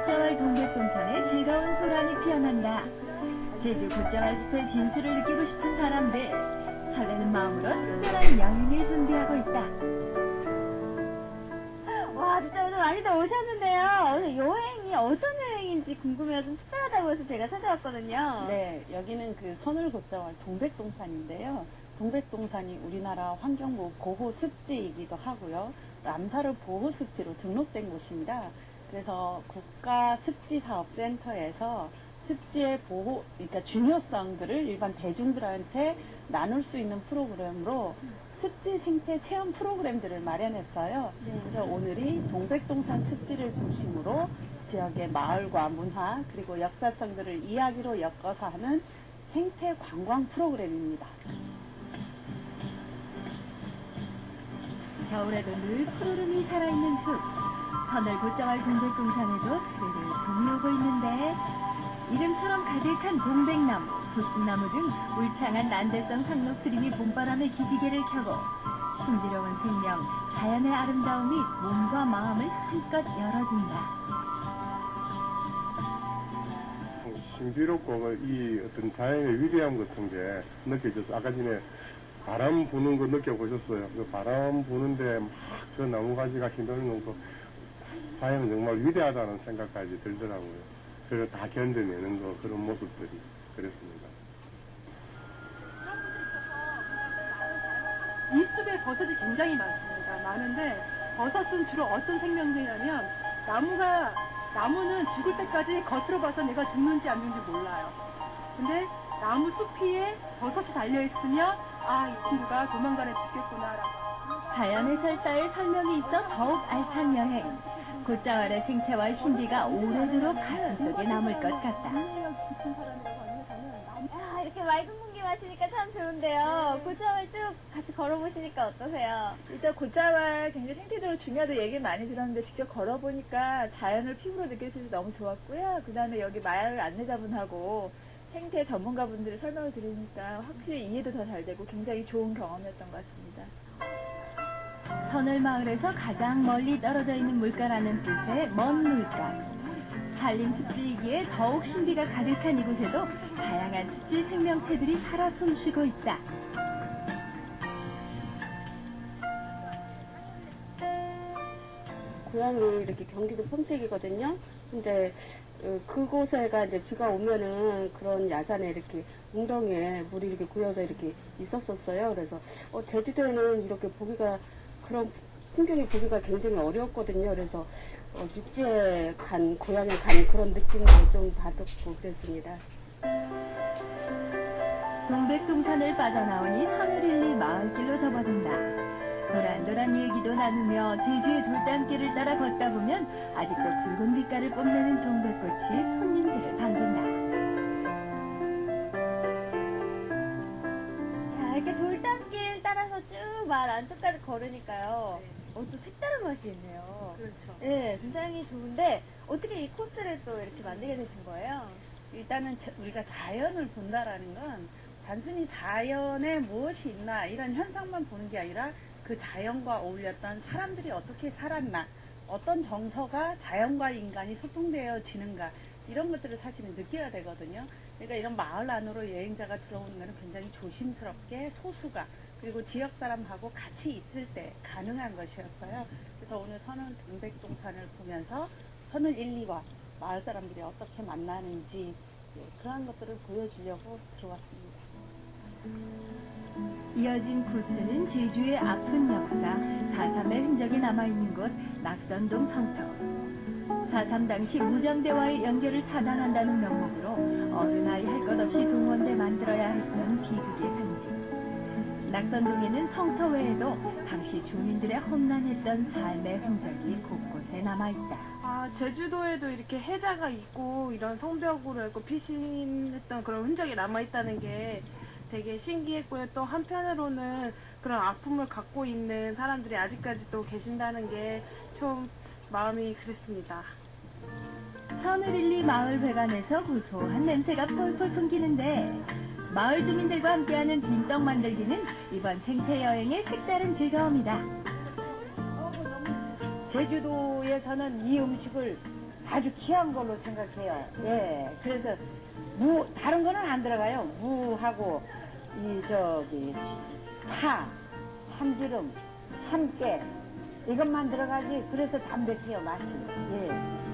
곶자왈 동백동산에 즐거운 소란이 피어난다. 제주 곶자왈 숲의 진수를 느끼고 싶은 사람들 설레는 마음으로 특별한 여행을 준비하고 있다. 와 진짜 오늘 많이들 오셨는데요. 오늘 여행이 어떤 여행인지 궁금해요. 좀 특별하다고 해서 제가 찾아왔거든요. 네, 여기는 그 선을곶자왈 동백동산인데요. 동백동산이 우리나라 환경부 보호 습지이기도 하고요. 람사르 보호 습지로 등록된 곳입니다. 그래서 국가 습지 사업센터에서 습지의 보호, 그러니까 중요성들을 일반 대중들한테 나눌 수 있는 프로그램으로 습지 생태 체험 프로그램들을 마련했어요. 그래서 오늘이 동백동산 습지를 중심으로 지역의 마을과 문화 그리고 역사성들을 이야기로 엮어서 하는 생태 관광 프로그램입니다. 겨울에도 늘 푸르름이 살아있는 숲. 서늘 곶자왈 동백동산에도 봄이 오고 있는데 이름처럼 가득한 동백나무, 보스나무 등 울창한 난대성 상록수림이 봄바람에 기지개를 켜고 신비로운 생명, 자연의 아름다움이 몸과 마음을 한껏 열어준다. 신비롭고 이 어떤 자연의 위대함 같은 게 느껴져서 아까 전에 바람 부는 거 느껴보셨어요. 그 바람 부는데 막 저 나무가지가 휘날리는 거 자연은 정말 위대하다는 생각까지 들더라고요. 그걸 다 견뎌내는 거 그런 모습들이 그랬습니다. 이 숲에 버섯이 굉장히 많습니다. 많은데 버섯은 주로 어떤 생명체냐면 나무가 나무는 죽을 때까지 겉으로 봐서 내가 죽는지 안 죽는지 몰라요. 근데 나무 숲 위에 버섯이 달려 있으면 아 이 친구가 조만간에 죽겠구나라고. 자연 해설사의 설명이 있어 더욱 알찬 여행. 곶자왈의 생태와 신비가 오래도록 가슴 속에 남을 것 같다. 아, 이렇게 맑은 공기 마시니까 참 좋은데요. 고참을 쭉 같이 걸어보시니까 어떠세요? 일단 곶자왈 굉장히 생태적으로 중요하다고 얘기 많이 들었는데 직접 걸어보니까 자연을 피부로 느낄 수 있어서 너무 좋았고요. 그 다음에 여기 마을 안내자분하고 생태 전문가분들의 설명을 들으니까 확실히 이해도 더 잘 되고 굉장히 좋은 경험이었던 것 같습니다. 선을 마을에서 가장 멀리 떨어져 있는 물가라는 뜻의 먼 물가. 산림 습지이기에 더욱 신비가 가득한 이곳에도 다양한 습지 생명체들이 살아 숨쉬고 있다. 고향이 이렇게 경기도 평택이거든요. 근데 어, 그곳에가 이제 비가 오면은 그런 야산에 이렇게 웅덩이에 물이 이렇게 고여서 이렇게 있었었어요. 그래서 어, 제주도에는 이렇게 보기가 그런 풍경이 보기가 굉장히 어려웠거든요. 그래서 어, 육지에 간 고향에 간 그런 느낌도 좀 받았고 그랬습니다. 동백동산을 빠져나오니 하늘일리 마을길로 접어든다. 도란도란 얘기도 나누며 제주의 돌담길을 따라 걷다 보면 아직도 붉은 빛깔을 뽐내는 동백꽃이 손님들을 반긴다. 마을 안쪽까지 걸으니까요. 어, 또 색다른 맛이 있네요. 그렇죠. 네, 굉장히 좋은데 어떻게 이 코스를 또 이렇게 만들게 되신 거예요? 일단은 자- 우리가 자연을 본다라는 건 단순히 자연에 무엇이 있나 이런 현상만 보는 게 아니라 그 자연과 어울렸던 사람들이 어떻게 살았나 어떤 정서가 자연과 인간이 소통되어지는가 이런 것들을 사실은 느껴야 되거든요. 그러니까 이런 마을 안으로 여행자가 들어오는 것은 굉장히 조심스럽게 소수가 그리고 지역 사람하고 같이 있을 때 가능한 것이었어요. 그래서 오늘 선을 동백동산을 보면서 선을 1, 2와 마을 사람들이 어떻게 만나는지 예, 그러한 것들을 보여주려고 들어왔습니다. 이어진 코스는 제주의 아픈 역사, 4.3의 흔적이 남아있는 곳 낙선동 성터. 4.3 당시 무장대와의 연결을 차단한다는 명목으로 어른아이 할 것 없이 동원돼 만들어야 했던 비극의 상징. 낙선동에는 성터 외에도 당시 주민들의 험난했던 삶의 흔적이 곳곳에 남아있다. 아 제주도에도 이렇게 해자가 있고 이런 성벽으로 했고 피신했던 그런 흔적이 남아 있다는 게 되게 신기했고요. 또 한편으로는 그런 아픔을 갖고 있는 사람들이 아직까지도 계신다는 게 좀 마음이 그랬습니다. 서늘일리 마을 회관에서 고소한 냄새가 폴폴 풍기는데 마을 주민들과 함께하는 빈떡 만들기는 이번 생태 여행의 색다른 즐거움이다. 제주도에서는 이 음식을 아주 귀한 걸로 생각해요. 예. 그래서 무 다른 거는 안 들어가요. 무하고 이 저기 파, 참기름, 참깨 이것만 들어가지. 그래서 담백해요 맛이. 예.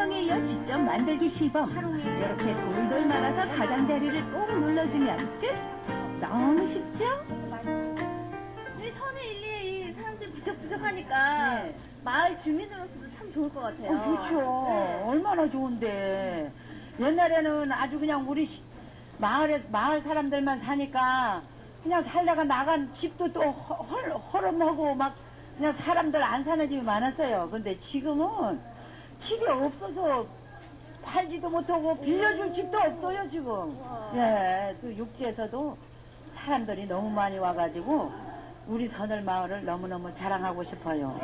설명에 이어 직접 만들기 시범. 이렇게 돌돌 말아서 가장자리를 꼭 눌러주면 끝. 너무 쉽죠? 이 선의 일리에 이 사람들이 부쩍부쩍하니까 네. 마을 주민으로서도 참 좋을 것 같아요. 어, 그렇죠. 네. 얼마나 좋은데. 옛날에는 아주 그냥 우리 시- 마을에, 마을 사람들만 사니까 그냥 살다가 나간 집도 또 허- 헐, 허름하고 막 그냥 사람들 안 사는 집이 많았어요. 근데 지금은 집이 없어서 팔지도 못하고 빌려줄 집도 없어요, 지금. 예, 그 육지에서도 사람들이 너무 많이 와가지고 우리 선을 마을을 너무너무 자랑하고 싶어요.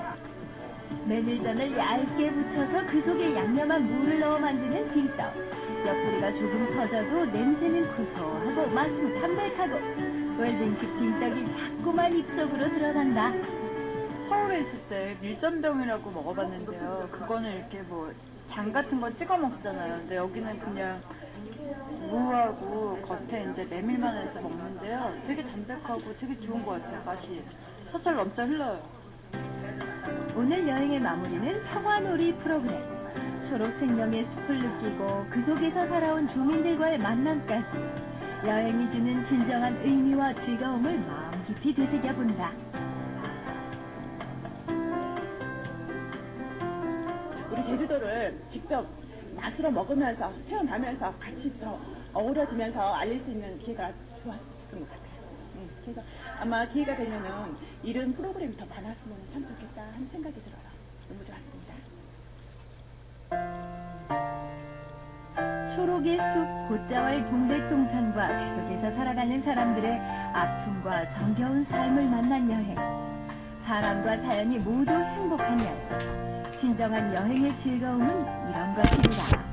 메밀전을 얇게 붙여서 그 속에 양념한 무를 넣어 만드는 빙떡. 옆구리가 조금 터져도 냄새는 고소하고 맛은 담백하고 웰빙식 빙떡이 자꾸만 입속으로 들어간다. 서울에 있을 때 밀전병이라고 먹어봤는데요. 그거는 이렇게 뭐 장 같은 거 찍어 먹잖아요. 근데 여기는 그냥 무하고 겉에 이제 메밀만 해서 먹는데요. 되게 담백하고 되게 좋은 것 같아요. 맛이 서철 넘쳐 흘러요. 오늘 여행의 마무리는 평화놀이 프로그램. 초록 생명의 숲을 느끼고 그 속에서 살아온 주민들과의 만남까지 여행이 주는 진정한 의미와 즐거움을 마음 깊이 되새겨본다. 제주도를 직접 맛으로 먹으면서 체험하면서 같이 더 어우러지면서 알릴 수 있는 기회가 좋았던 것 같아요. 음, 그래서 아마 기회가 되면은 이런 프로그램이 더 많았으면 참 좋겠다 하는 생각이 들어요. 너무 좋았습니다. 초록의 숲 곧자왈 동백동산과 그 속에서 살아가는 사람들의 아픔과 정겨운 삶을 만난 여행. 사람과 자연이 모두 행복한 여행. 진정한 여행의 즐거움은 이런 것이다.